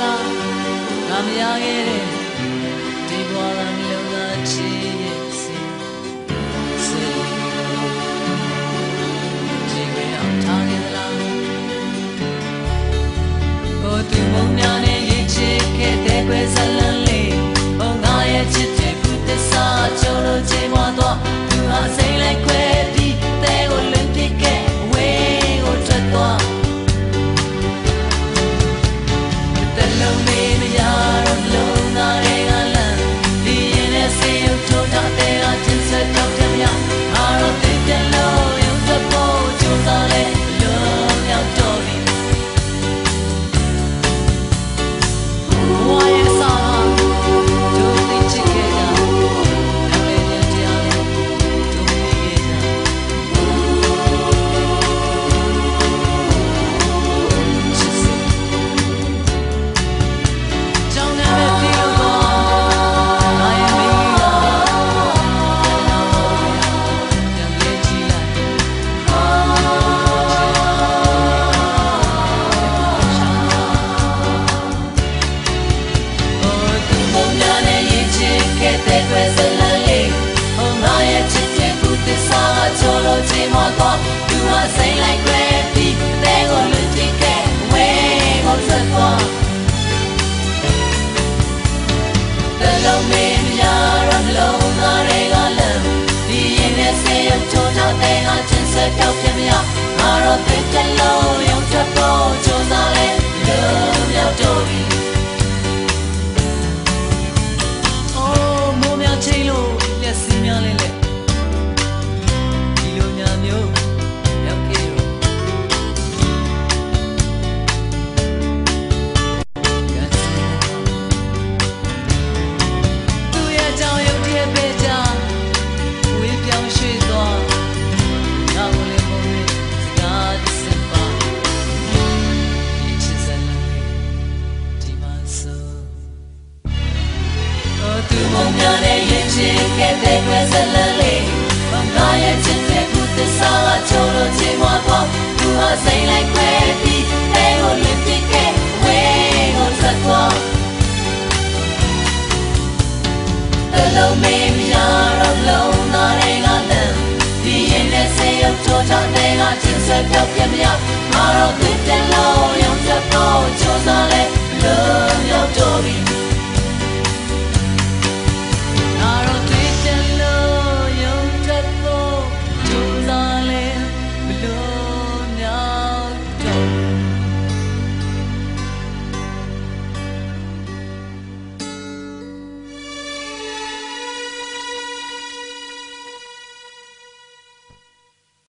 လားငါမရခဲ့တဲ့ che mo to. Tu ha sai lai kwe pi te go lu ti ke we go sa to. Te lo me ya ra lo nga re ga la. Di yin ne se yo cho ta te ga chin se pyao pya mya. Nga ro te te lo yo ta သူမုံများနဲ့ရင်ချင်းကဲတဲ့ွယ်စလန်လေးဘာသာရဲ့ချစ်တဲ့ကုသစာလာချိုလို့ချိန်မတော့သူဟာစိတ်လိုက်ွယ်ပြီးတဲ့ကိုလင်းပြစ်ခဲ့ဝဲကိုစက်သွားတလုံးမေးမရတော့လုံးနာတဲ့ကတည်းကဒီရင်နဲ့ဆေးရုပ်ချိုးချတဲ့ကချင်းဆွဲပြောက်ပြမရမာတော့သူတလုံးရုံချက်တော့ချိုးစားလဲလုံးရောက်တော့ပြီ